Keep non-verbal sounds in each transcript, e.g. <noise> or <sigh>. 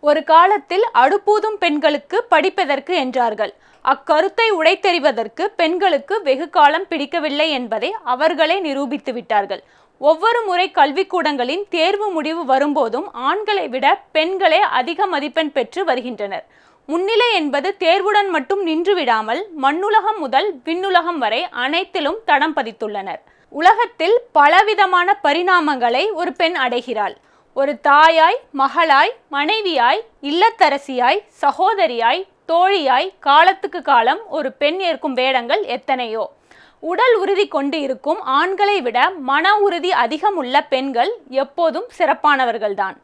ஒரு காலத்தில் அடுப்பூதும் பெண்களுக்கு படிப்பதற்கு என்றார்கள். அக்கருத்தை உடைத்தெறிவதற்கு பெண்களுக்கு வெகு காலம் பிடிக்கவில்லை என்பதை அவர்களே நிரூபித்து விட்டார்கள். ஒவ்வொரு முறை கல்விக்கூடங்களின் தேர்வு முடிவு வரும்போதும் ஆண்களை விட பெண்களே அதிக மதிப்பெண் பெற்று வருகின்றனர். முன்னிலை என்பது தேர்வுடன் மட்டும் நின்றுவிடாமல் மண்ணுலகம் முதல் விண்ணுலகம் வரை அனைத்திலும் தடம் பதித்துள்ளனர். உலகத்தில் பலவிதமான பரிணாமங்களை ஒரு பெண் அடைகிறாள். ஒரு தாயாய் மகளாய் மனைவியாய் இல்லத்தரசியாய் சகோதரியாய் தோழியாய் காலத்துக்கு காலம் ஒரு பெண் ஏற்கும் வேடங்கள் எத்தனையோ? உடல் உறுதி கொண்டு இருக்கும் ஆண்களை விட மன உறுதி அதிகம் உள்ள பெண்கள் எப்போதும் சிறப்பானவர்கள்தான்.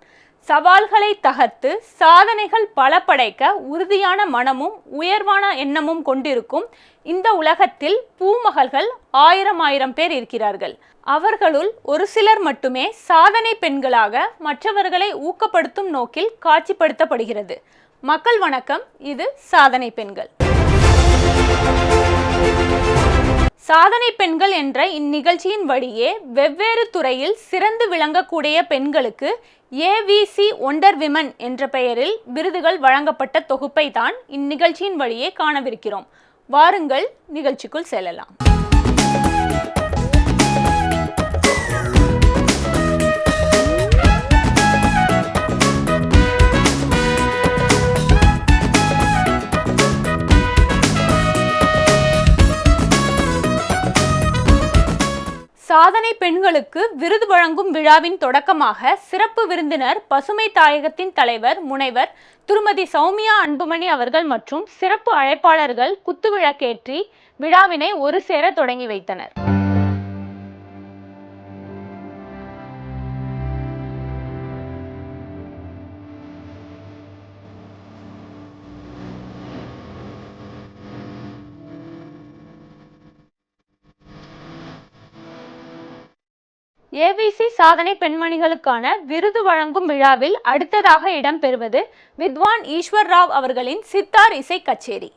சவால்களை தகர்த்து சாதனைகள் பல படைக்க உறுதியான மனமும் உயர்வான எண்ணமும் கொண்டிருக்கும் இந்த உலகத்தில் பூமகள்கள் ஆயிரம் ஆயிரம் பேர் இருக்கிறார்கள். அவர்களுள் ஒரு சிலர் மட்டுமே சாதனை பெண்களாக மற்றவர்களை ஊக்கப்படுத்தும் நோக்கில் காட்சிப்படுத்தப்படுகிறது. மக்கள் வணக்கம் இது சாதனை பெண்கள். சாதனை பெண்கள் என்ற இந்நிகழ்ச்சியின் வழியே வெவ்வேறு துறையில் சிறந்து விளங்கக்கூடிய பெண்களுக்கு ஏவிசி ஒண்டர் விமன் என்ற பெயரில் விருதுகள் வழங்கப்பட்ட தொகுப்பை தான் இந்நிகழ்ச்சியின் வழியே காணவிருக்கிறோம். வாருங்கள் நிகழ்ச்சிக்குள் செல்லலாம். சாதனை பெண்களுக்கு விருது வழங்கும் விழாவின் தொடக்கமாக சிறப்பு விருந்தினர் பசுமை தாயகத்தின் தலைவர் முனைவர் திருமதி சௌமியா அன்புமணி அவர்கள் மற்றும் சிறப்பு அழைப்பாளர்கள் குத்துவிளக்கேற்றி விழாவினை ஒரு சேர தொடங்கி வைத்தனர். ஏவிசி சாதனை பெண்மணிகளுக்கான விருது வழங்கும் விழாவில் அடுத்ததாக இடம்பெறுவது வித்வான் ஈஸ்வர் ராவ் அவர்களின் சித்தார் இசை கச்சேரி.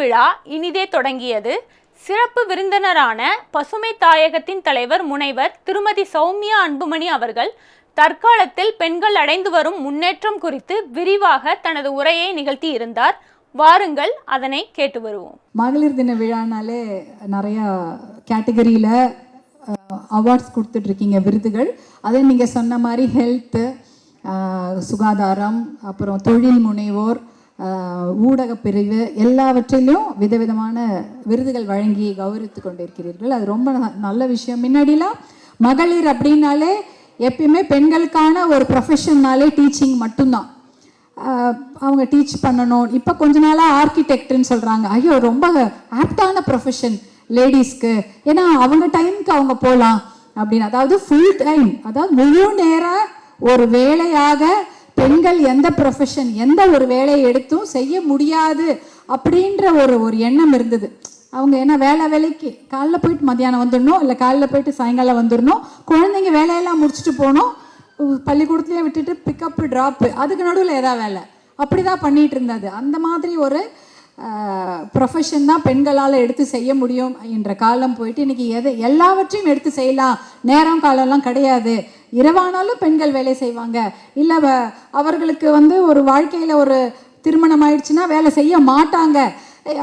விழா இனிதே தொடங்கியது. சிறப்பு விருந்தினரான பசுமை தாயகத்தின் தலைவர் முனைவர் திருமதி சௌமியா அன்புமணி அவர்கள் தற்காலத்தில் பெண்கள் அடைந்து வரும் முன்னேற்றம் குறித்து விரிவாக தனது உரையை நிகழ்த்தி இருந்தார். வாருங்கள் அதனை கேட்டு வருவோம். மகளிர் தின விழானாலே நிறையா கேட்டகரியில் அவார்ட்ஸ் கொடுத்துட்ருக்கீங்க விருதுகள். அதே நீங்கள் சொன்ன மாதிரி ஹெல்த்து சுகாதாரம் அப்புறம் தொழில் முனைவோர் ஊடக ஊடகப் பிரிவு எல்லாவற்றிலும் விதவிதமான விருதுகள் வழங்கி கௌரவித்து கொண்டிருக்கிறீர்கள். அது ரொம்ப ந- நல்ல விஷயம். முன்னாடிலாம் மகளிர் அப்படின்னாலே எப்பயுமே பெண்களுக்கான ஒரு ப்ரொஃபஷன்னாலே டீச்சிங் மட்டும்தான். அவங்க டீச் பண்ணணும். இப்போ கொஞ்ச நாளாக ஆர்கிடெக்ட்னு சொல்கிறாங்க ஐயோ ரொம்ப ஆப்டான ப்ரொஃபஷன் லேடிஸ்க்கு ஏன்னா அவங்க டைமுக்கு அவங்க போகலாம் அப்படின்னு. அதாவது ஃபுல் டைம் அதாவது முழு நேர ஒரு வேலையாக பெண்கள் எந்த ப்ரொஃபஷன் எந்த ஒரு வேலையை எடுத்தும் செய்ய முடியாது அப்படின்ற ஒரு ஒரு எண்ணம் இருந்தது. அவங்க என்ன வேலை வேலைக்கு காலைல போயிட்டு மத்தியானம் வந்துடணும் இல்லை காலைல போயிட்டு சாயங்காலம் வந்துடணும் குழந்தைங்க வேலையெல்லாம் முடிச்சுட்டு போகணும் பள்ளிக்கூடத்துலேயே விட்டுட்டு பிக்கப்பு ட்ராப்பு அதுக்கு நடுவில் எதா வேலை. அப்படி தான் பண்ணிகிட்டு இருந்தது அந்த மாதிரி ஒரு ப்ரொஃபஷன் தான் பெண்களால் எடுத்து செய்ய முடியும் என்ற காலம் போயிட்டு இன்றைக்கி எதை எல்லாவற்றையும் எடுத்து செய்யலாம். நேரம் காலம்லாம் கிடையாது. இரவானாலும் பெண்கள் வேலை செய்வாங்க. இல்லை அவர்களுக்கு வந்து ஒரு வாழ்க்கையில் ஒரு திருமணம் ஆயிடுச்சுன்னா வேலை செய்ய மாட்டாங்க.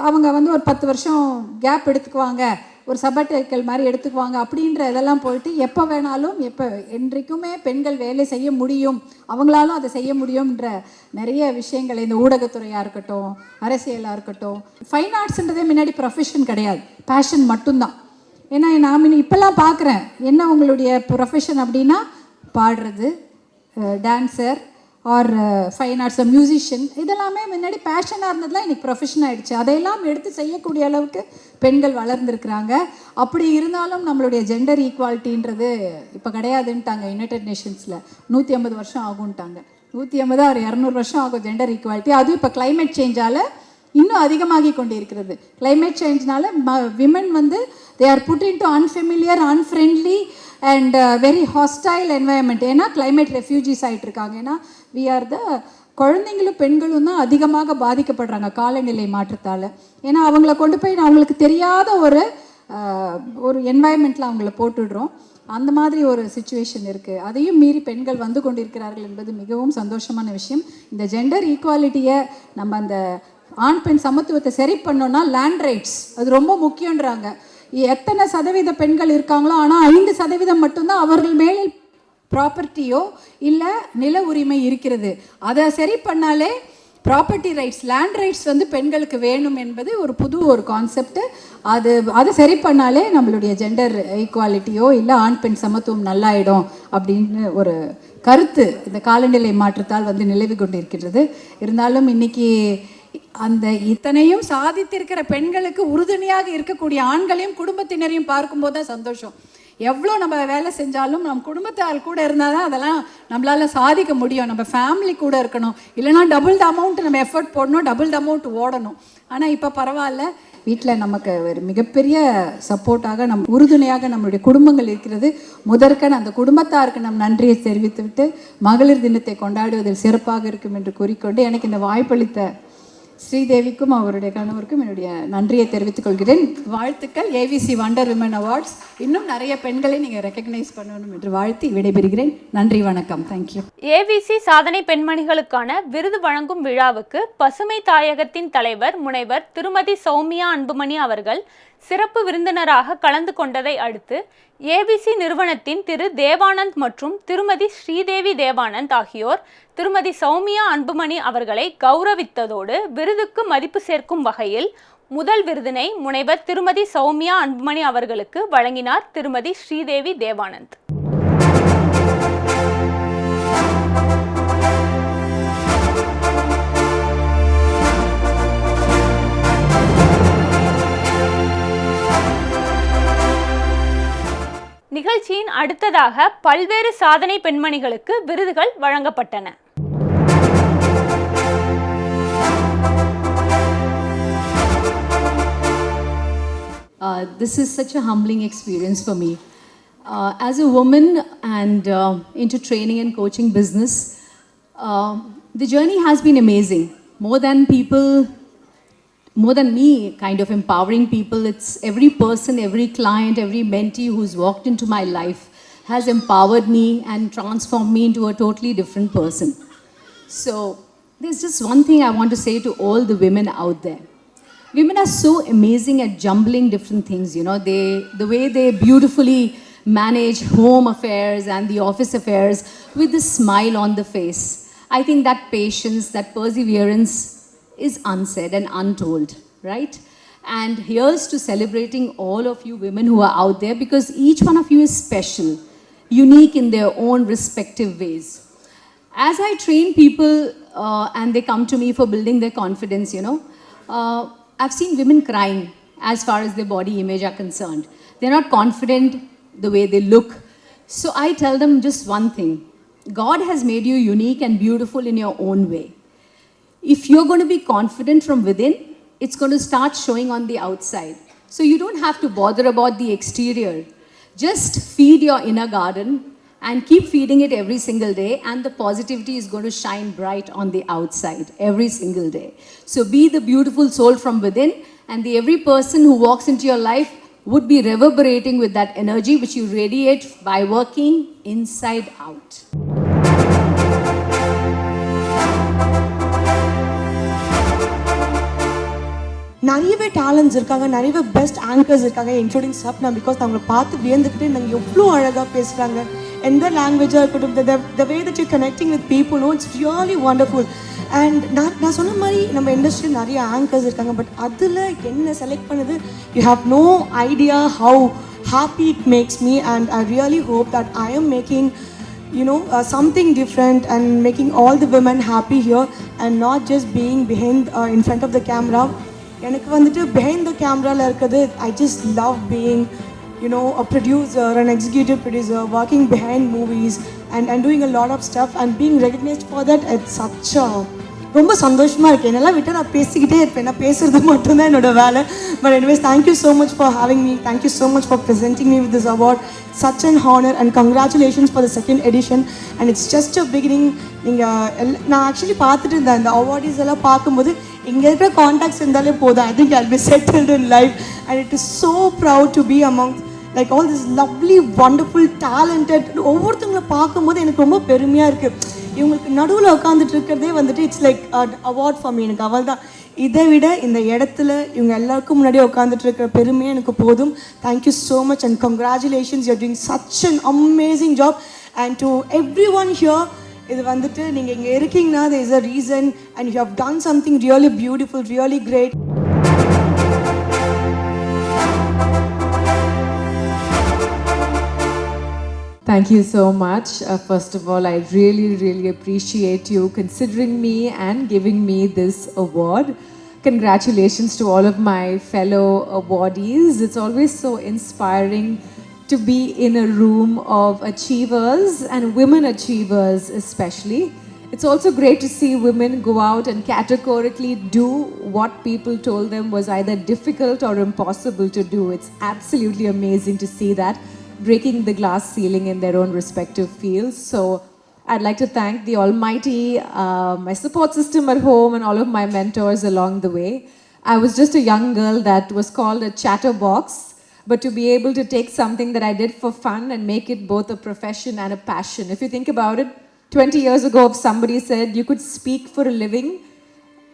அவங்க வந்து ஒரு பத்து வருஷம் கேப் எடுத்துக்குவாங்க. ஒரு சபட்டைக்கல் மாதிரி எடுத்துக்குவாங்க அப்படின்ற இதெல்லாம் போயிட்டு எப்போ வேணாலும் எப்போ என்றைக்குமே பெண்கள் வேலை செய்ய முடியும் அவங்களாலும் அதை செய்ய முடியும்ன்ற நிறைய விஷயங்கள் இந்த ஊடகத்துறையாக இருக்கட்டும் அரசியலாக இருக்கட்டும். ஃபைன் ஆர்ட்ஸ்ன்றதே முன்னாடி ப்ரொஃபஷன் கிடையாது. பேஷன் மட்டும்தான். ஏன்னா நான் இப்போல்லாம் பார்க்குறேன் என்ன உங்களுடைய ப்ரொஃபஷன் அப்படின்னா பாடுறது dancer or fine arts musician இதெல்லாமே முன்னாடி பேஷனாக இருந்ததுலாம் இன்னைக்கு ப்ரொஃபஷன் ஆகிடுச்சு அதையெல்லாம் எடுத்து செய்யக்கூடிய அளவுக்கு பெண்கள் வளர்ந்துருக்குறாங்க. அப்படி இருந்தாலும் நம்மளுடைய ஜெண்டர் ஈக்குவாலிட்டின்றது இப்போ கிடையாதுன்ட்டாங்க யுனைடெட் நேஷன்ஸில் நூற்றி ஐம்பது வருஷம் ஆகும்ட்டாங்க. நூற்றி ஐம்பது ஒரு இரநூறு வருஷம் ஆகும் ஜெண்டர் ஈக்குவாலிட்டி அதுவும் இப்போ கிளைமேட் சேஞ்சால் இன்னும் அதிகமாகி கொண்டிருக்கிறது. கிளைமேட் சேஞ்ச்னால விமன் வந்து they are put in to unfamiliar unfriendly and very hostile environment ஏன்னா கிளைமேட் ரெஃப்யூஜிஸ் ஆகிட்டு இருக்காங்க ஏன்னா வி ஆர் த குழந்தைங்களும் பெண்களும் தான் அதிகமாக பாதிக்கப்படுறாங்க காலநிலை மாற்றத்தால். ஏன்னா அவங்கள கொண்டு போய் அவங்களுக்கு தெரியாத ஒரு ஒரு என்வாயன்மெண்ட்டில் அவங்கள போட்டுடுறோம். அந்த மாதிரி ஒரு சுச்சுவேஷன் இருக்குது அதையும் மீறி பெண்கள் வந்து கொண்டிருக்கிறார்கள் என்பது மிகவும் சந்தோஷமான விஷயம். இந்த ஜெண்டர் ஈக்குவாலிட்டியை நம்ம அந்த ஆண் பெண் சமத்துவத்தை சரி பண்ணோன்னா லேண்ட் ரைட்ஸ் அது ரொம்ப முக்கியன்றாங்க எத்தனை சதவீத பெண்கள் இருக்காங்களோ ஆனால் ஐந்து சதவீதம் மட்டும்தான் அவர்கள் மேல் ப்ராப்பர்ட்டியோ இல்லை நில உரிமை இருக்கிறது. அதை சரி பண்ணாலே ப்ராப்பர்ட்டி ரைட்ஸ் லேண்ட் ரைட்ஸ் வந்து பெண்களுக்கு வேணும் என்பது ஒரு புது ஒரு கான்செப்ட் அது அதை சரி பண்ணாலே நம்மளுடைய ஜெண்டர் ஈக்குவாலிட்டியோ இல்லை ஆண் பெண் சமத்துவம் நல்லாயிடும் அப்படின்னு ஒரு கருத்து இந்த காலநிலை மாற்றத்தால் வந்து நிலவி கொண்டிருக்கிறது இருந்தாலும் இன்னைக்கு அந்த இத்தனையும் சாதித்திருக்கிற பெண்களுக்கு உறுதுணையாக இருக்கக்கூடிய ஆண்களையும் குடும்பத்தினரையும் பார்க்கும்போது தான் சந்தோஷம். எவ்வளோ நம்ம வேலை செஞ்சாலும் நம்ம குடும்பத்தால் கூட இருந்தால் தான் அதெல்லாம் நம்மளால் சாதிக்க முடியும். நம்ம ஃபேமிலி கூட இருக்கணும். இல்லைனா டபுள் த அமௌண்ட் நம்ம எஃபர்ட் போடணும் டபுள் த அமௌண்ட் ஓடணும். ஆனால் இப்போ பரவாயில்ல. வீட்டில் நமக்கு ஒரு மிகப்பெரிய சப்போர்ட்டாக நம் உறுதுணையாக நம்மளுடைய குடும்பங்கள் இருக்கிறது. முதற்கண் அந்த குடும்பத்தாருக்கு நம் நன்றியை தெரிவித்துவிட்டு மகளிர் தினத்தை கொண்டாடுவதில் சிறப்பாக இருக்கும் என்று கூறிக்கொண்டு எனக்கு இந்த வாய்ப்பளித்த ஸ்ரீதேவிக்கும் அவருடைய கணவருக்கும் என்னுடைய நன்றியை தெரிவித்துக் கொள்கிறேன். வாழ்த்துக்கள் ஏவிசி வண்டர் விமன் அவார்ட்ஸ் இன்னும் நிறைய பெண்களை நீங்கள் ரெக்கக்னைஸ் பண்ணணும் என்று வாழ்த்தி விடைபெறுகிறேன். நன்றி வணக்கம். தேங்க்யூ ஏவிசி சாதனை பெண்மணிகளுக்கான விருது வழங்கும் விழாவுக்கு பசுமை தாயகத்தின் தலைவர் முனைவர் திருமதி சௌமியா அன்புமணி அவர்கள் சிறப்பு விருந்தினராக கலந்து கொண்டதை அடுத்து ஏபிசி நிறுவனத்தின் திரு தேவானந்த் மற்றும் திருமதி ஸ்ரீதேவி தேவானந்த் ஆகியோர் திருமதி சௌமியா அன்புமணி அவர்களை கௌரவித்ததோடு விருதுக்கு மதிப்பு சேர்க்கும் வகையில் முதல் விருதினை முனைவர் திருமதி சௌமியா அன்புமணி அவர்களுக்கு வழங்கினார் திருமதி ஸ்ரீதேவி தேவானந்த். நிகழ்ச்சியின் அடுத்ததாக பல்வேறு சாதனை பெண்மணிகளுக்கு விருதுகள் வழங்கப்பட்டன Uh, this is such a humbling experience for me. Uh, as a woman and uh, into training and coaching business, uh, the journey has been amazing. More than people, more than me kind of empowering people, it's every person, every client, every mentee who's walked into my life has empowered me and transformed me into a totally different person. So, there's just one thing I want to say to all the women out there women are so amazing at jumbling different things you know they the way they beautifully manage home affairs and the office affairs with a smile on the face i think that patience that perseverance is unsaid and untold right and here's to celebrating all of you women who are out there because each one of you is special unique in their own respective ways as I train people uh, and they come to me for building their confidence, you know, uh, I've seen women crying as far as their body image are concerned. They're not confident the way they look. So I tell them just one thing God has made you unique and beautiful in your own way. If you're going to be confident from within, it's going to start showing on the outside. So you don't have to bother about the exterior. Just feed your inner garden and keep feeding it every single day, and the positivity is going to shine bright on the outside every single day. So be the beautiful soul from within, and the every person who walks into your life would be reverberating with that energy which you radiate by working inside out. நிறையவே talents இருக்காங்க நிறையவே best anchors இருக்காங்க including Sapna because அவங்கள பார்த்து வியந்துக்கிட்டு நாங்கள் எவ்வளோ அழகாக பேசுகிறாங்க எந்த லாங்குவேஜாக இருக்கட்டும் the way that you connecting with பீப்புளும் it's really wonderful and நான் நான் சொன்ன மாதிரி நம்ம இண்டஸ்ட்ரியில் நிறைய ஆங்கர்ஸ் இருக்காங்க பட் அதில் என்ன செலக்ட் பண்ணுது? You have no idea how happy it makes me and I really hope that I am making you know uh, something different and making all the women happy here and not just being behind uh, in front of the camera. எனக்கு வந்துட்டு behind the cameraல இருக்கிறது I just love being you know a producer an executive producer working behind movies and and doing a lot of stuff and being recognized for that it's such a ரொம்ப சந்தோஷமாக இருக்குது என்னெல்லாம் விட்டு நான் பேசிக்கிட்டே இருப்பேன். நான் பேசுகிறது மட்டும்தான் என்னோட வேலை. But anyways thank you so much for having me thank you so much for presenting me with this award such and honour and congratulations for the second edition and it's just a beginning நீங்கள் எல் நான் actually பார்த்துட்டு இருந்தேன். இந்த awardees எல்லாம் பார்க்கும்போது இங்கே இருக்கிற காண்டாக்ட்ஸ் இருந்தாலே போதும். I think I'll be settled in life and it is so proud to be among like all this lovely wonderful talented ஒவ்வொருத்தவங்களை பார்க்கும்போது எனக்கு ரொம்ப பெருமையாக இருக்குது இவங்களுக்கு நடுவில் உட்காந்துட்டு இருக்கிறதே வந்துட்டு it's like award for me எனக்கு அவள் தான் இதை விட இந்த இடத்துல இவங்க எல்லாருக்கும் முன்னாடி உட்காந்துட்டு இருக்கிற பெருமையே எனக்கு போதும். Thank you so much and congratulations you're doing such an amazing job and to everyone here இது வந்துட்டு நீங்கள் இங்கே இருக்கீங்கன்னா there a reason and you have done something really beautiful really great Thank you so much. Uh, first of all, I really, really appreciate you considering me and giving me this award. Congratulations to all of my fellow awardees. It's always so inspiring to be in a room of achievers and women achievers, especially. It's also great to see women go out and categorically do what people told them was either difficult or impossible to do. It's absolutely amazing to see that breaking the glass ceiling in their own respective fields. So I'd like to thank the Almighty, uh, my support system at home, and all of my mentors along the way. I was just a young girl that was called a chatterbox, but to be able to take something that I did for fun and make it both a profession and a passion. If you think about it, 20 years ago, if somebody said you could speak for a living,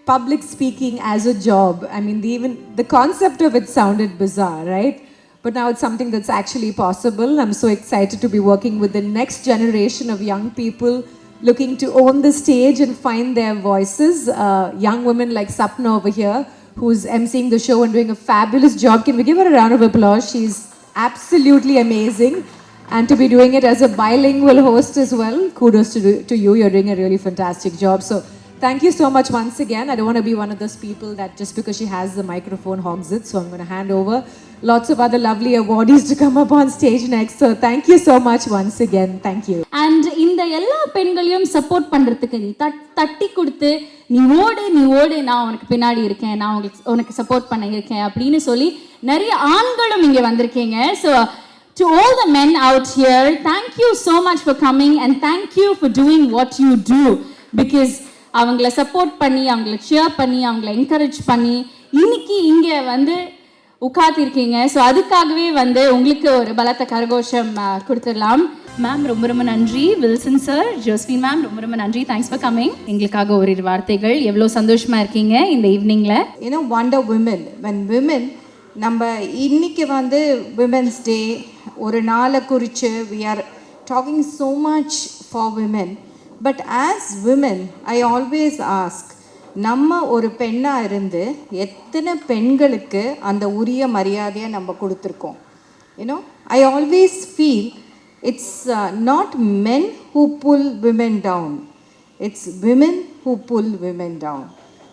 public speaking as a job. I mean, the, even the concept of it sounded bizarre, right? But now it's something that's actually possible. I'm so excited to be working with the next generation of young people looking to own the stage and find their voices. Uh, young women like Sapna over here, who's emceeing the show and doing a fabulous job. Can we give her a round of applause? She's absolutely amazing. And to be doing it as a bilingual host as well, kudos to, to you. You're doing a really fantastic job. So thank you so much once again. I don't want to be one of those people that just because she has the microphone hogs it. So I'm going to hand over lots of other lovely awardees to come up on stage next. So thank you so much once again. Thank you. And இந்த எல்லா பெண்களையும் support பண்ணுறதுக்கு நீ that தட்டி கொடுத்து நீ ஓடு நீ ஓடு நான் உனக்கு பின்னாடி இருக்கேன் நான் உங்களுக்கு உனக்கு சப்போர்ட் பண்ண இருக்கேன் அப்படின்னு சொல்லி நிறைய ஆண்களும் இங்கே வந்திருக்கீங்க so to all the men out here thank you so much for coming and thank you for doing what you do because அவங்கள சப்போர்ட் பண்ணி அவங்கள ஷேர் பண்ணி அவங்கள என்கரேஜ் பண்ணி இன்னைக்கு இங்கே வந்து உட்காத்திருக்கீங்க ஸோ அதுக்காகவே வந்து உங்களுக்கு ஒரு பலத்த கரகோஷம் கொடுத்துடலாம். மேம் ரொம்ப ரொம்ப நன்றி. வில்சன் சார் ஜோஸ்வின் மேம் ரொம்ப ரொம்ப நன்றி. தேங்க்ஸ் ஃபார் கம்மிங் எங்களுக்காக ஒரு வார்த்தைகள். எவ்வளோ சந்தோஷமாக இருக்கீங்க இந்த ஈவினிங்கில் ஏன்னா ஒண்டர் விமன் வென் விமன் நம்ம இன்னைக்கு வந்து விமென்ஸ் டே ஒரு நாளை குறித்து we are talking so much for women but as women I always ask நம்ம ஒரு பெண்ணாக இருந்து எத்தனை பெண்களுக்கு அந்த உரிய மரியாதையை நம்ம கொடுத்துருக்கோம்? You know I always feel it's not men who pull women down it's women who pull women down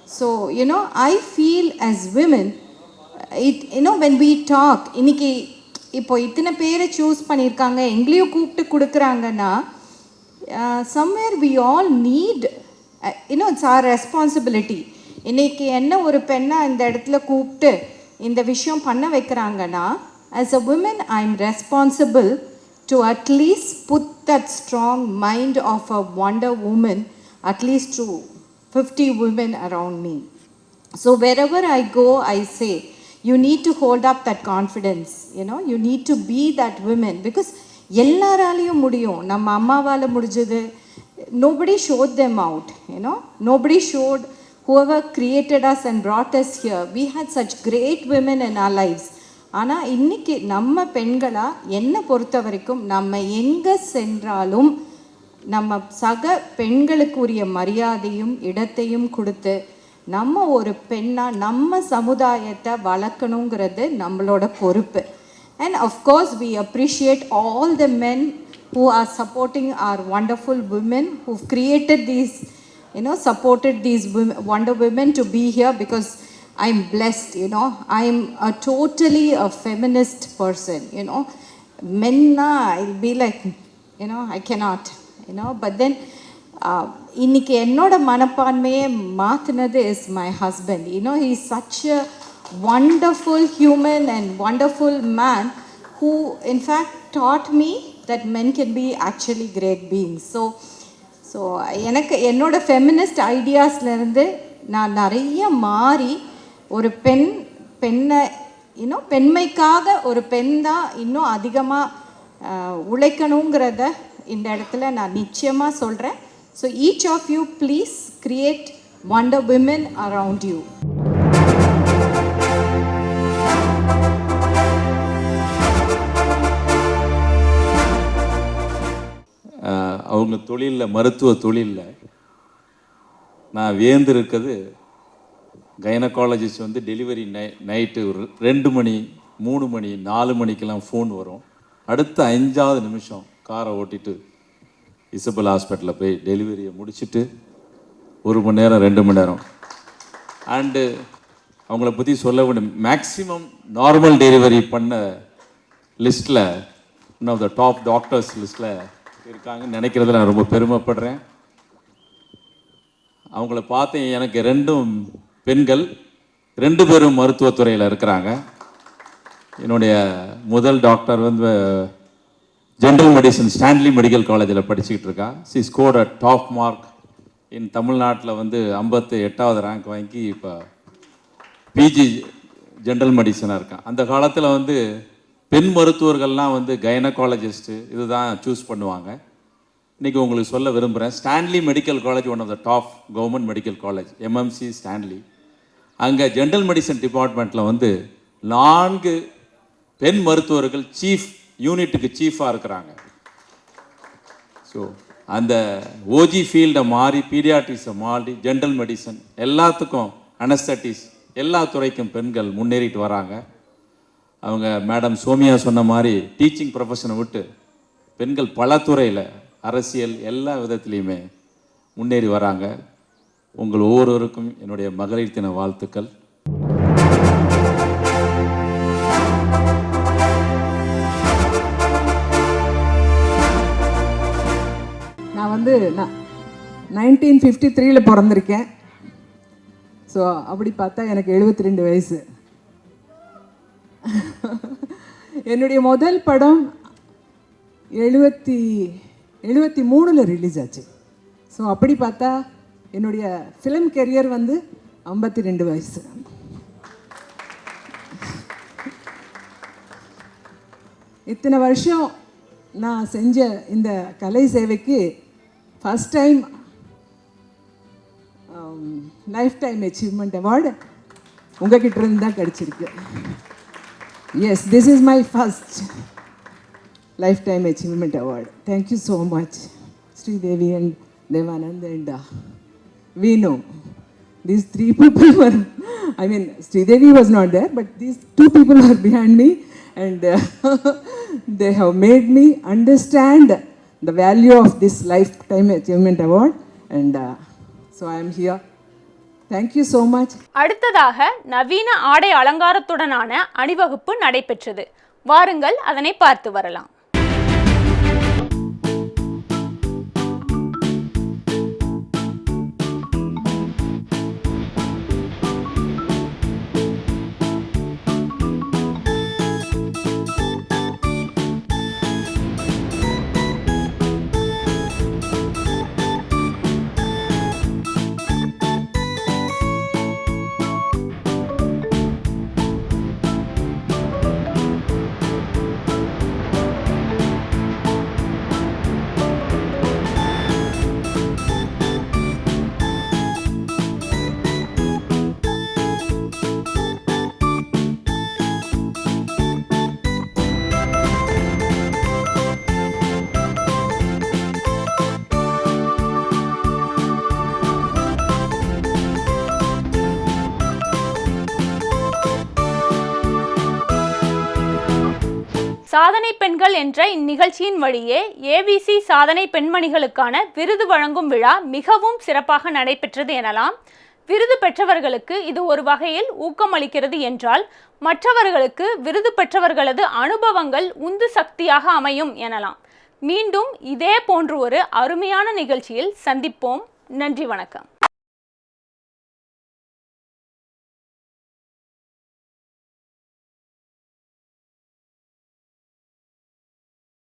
so you know I feel as women it you know when we talk இன்றைக்கி இன்னைக்கு இப்போ இத்தனை பேரை choose பண்ணியிருக்காங்க எங்களையும் கூப்பிட்டு கொடுக்குறாங்கன்னா somewhere we all need இன்னும் இட்ஸ் ஆர் ரெஸ்பான்சிபிலிட்டி இன்றைக்கி என்ன ஒரு பெண்ணை இந்த இடத்துல கூப்பிட்டு இந்த விஷயம் பண்ண வைக்கிறாங்கன்னா as a woman I am responsible to at least put that strong mind of a wonder woman at least to fifty woman around me so wherever I go I say you need to hold up that confidence you know you need to be that woman because எல்லாராலையும் முடியும் நம்ம அம்மாவால் முடிஞ்சது nobody showed them out you know. Nobody showed whoever created us and brought us here. We had such great women in our lives. ஆனால் இன்னைக்கு நம்ம பெண்களாக என்னை பொறுத்த வரைக்கும் நம்ம எங்கே சென்றாலும் நம்ம சக பெண்களுக்குரிய மரியாதையும் இடத்தையும் கொடுத்து நம்ம ஒரு பெண்ணாக நம்ம சமுதாயத்தை வளர்க்கணுங்கிறது நம்மளோட பொறுப்பு. And of course we appreciate all the men who are supporting our wonderful women who've created these you know supported these women, wonder women to be here because i'm blessed you know i'm a totally a feminist person you know men i'll be like you know i cannot you know but then uh, இன்னைக்கு என்னோட மனப்பான்மையை மாற்றினது is my husband you know he such a wonderful human and wonderful man who in fact taught me that men can be actually great beings. So so எனக்கு என்னோடய feminist ஐடியாஸ்லேருந்து நான் நிறைய மாறி ஒரு பெண் பெண்ணை இன்னும் பெண்மைக்காக ஒரு பெண் தான் இன்னும் அதிகமாக உழைக்கணுங்கிறத இந்த இடத்துல நான் நிச்சயமாக சொல்கிறேன் so each of you please create wonder women around you. அவங்க தொழிலில் மருத்துவ தொழிலில் நான் வேந்திருக்கிறது கைனகாலஜிஸ்ட் வந்து டெலிவரி நை நைட்டு ஒரு ரெண்டு மணி மூணு மணி நாலு மணிக்கெல்லாம் ஃபோன் வரும். அடுத்த அஞ்சாவது நிமிஷம் காரை ஓட்டிட்டு இசபல் ஹாஸ்பிட்டலில் போய் டெலிவரியை முடிச்சுட்டு ஒரு மணி நேரம் ரெண்டு மணி நேரம். அண்டு அவங்கள பற்றி சொல்ல வேண்டும் மேக்ஸிமம் நார்மல் டெலிவரி பண்ண லிஸ்ட்டில் one of the top doctors லிஸ்ட்டில் இருக்காங்கன்னு நினைக்கிறதுல நான் ரொம்ப பெருமைப்படுறேன். அவங்கள பார்த்து எனக்கு ரெண்டும் பெண்கள் ரெண்டு பேரும் மருத்துவத்துறையில் இருக்கிறாங்க. என்னுடைய முதல் டாக்டர் வந்து ஜென்ரல் மெடிசன் ஸ்டான்லி மெடிக்கல் காலேஜில் படிச்சுக்கிட்டு இருக்கா. She score a top mark in தமிழ்நாட்டில் வந்து ஐம்பத்து எட்டாவது ரேங்க் வாங்கி இப்போ பிஜி ஜென்ரல் மெடிசனாக இருக்கான் அந்த காலத்தில் வந்து பெண் மருத்துவர்கள்லாம் வந்து கைனகாலஜிஸ்ட்டு இதுதான் சூஸ் பண்ணுவாங்க. இன்றைக்கி உங்களுக்கு சொல்ல விரும்புகிறேன் Stanley medical college one of the top government medical college MMC Stanley அங்கே ஜென்ரல் மெடிசன் டிபார்ட்மெண்ட்டில் வந்து நான்கு பெண் மருத்துவர்கள் சீஃப் யூனிட்டுக்கு சீஃபாக இருக்கிறாங்க. ஸோ அந்த ஓஜி ஃபீல்டை மாறி பீடியாட்ரிஸை மாறி ஜென்ரல் மெடிசன் எல்லாத்துக்கும் அனஸ்தட்டிஸ் எல்லா துறைக்கும் பெண்கள் முன்னேறிட்டு வராங்க. அவங்க மேடம் சோமியா சொன்ன மாதிரி டீச்சிங் ப்ரொஃபஷனை விட்டு பெண்கள் பல துறையில் அரசியல் எல்லா விதத்துலேயுமே முன்னேறி வராங்க. உங்கள் ஒவ்வொருவருக்கும் என்னுடைய மகளிர் தின வாழ்த்துக்கள். நான் வந்து நான் நைன்டீன் ஃபிஃப்டி த்ரீயில் பிறந்திருக்கேன். ஸோ அப்படி பார்த்தா எனக்கு எழுபத்தி ரெண்டு வயசு. <laughs> என்னுடைய முதல் படம் எழுபத்தி எழுபத்தி மூணில் ரிலீஸ் ஆச்சு. ஸோ அப்படி பார்த்தா என்னுடைய ஃபிலிம் கெரியர் வந்து ஐம்பத்தி ரெண்டு வயசு. இத்தனை வருஷம் நான் செஞ்ச இந்த கலை சேவைக்கு first time lifetime achievement award உங்ககிட்ட இருந்து தான் கிடச்சிருக்கு. Yes, this is my first Lifetime Achievement Award. Thank you so much, Sri Devi and Devanand and uh, we know these three <laughs> people were, I mean, Sridevi was not there, but these two people are behind me and uh, <laughs> they have made me understand the value of this Lifetime Achievement Award. And uh, so I am here thank you so much அடுத்ததாக நவீன ஆடை அலங்காரத்துடனான அணிவகுப்பு நடைபெற்றது. வாருங்கள் அதனை பார்த்து வரலாம். சாதனை பெண்கள் என்ற இந்நிகழ்ச்சியின் வழியே ஏவிசி சாதனை பெண்மணிகளுக்கான விருது வழங்கும் விழா மிகவும் சிறப்பாக நடைபெற்றது எனலாம். விருது பெற்றவர்களுக்கு இது ஒரு வகையில் ஊக்கமளிக்கிறது என்றால் மற்றவர்களுக்கு விருது பெற்றவர்களது அனுபவங்கள் உந்து சக்தியாக அமையும் எனலாம். மீண்டும் இதே போன்று ஒரு அருமையான நிகழ்ச்சியில் சந்திப்போம். நன்றி வணக்கம்.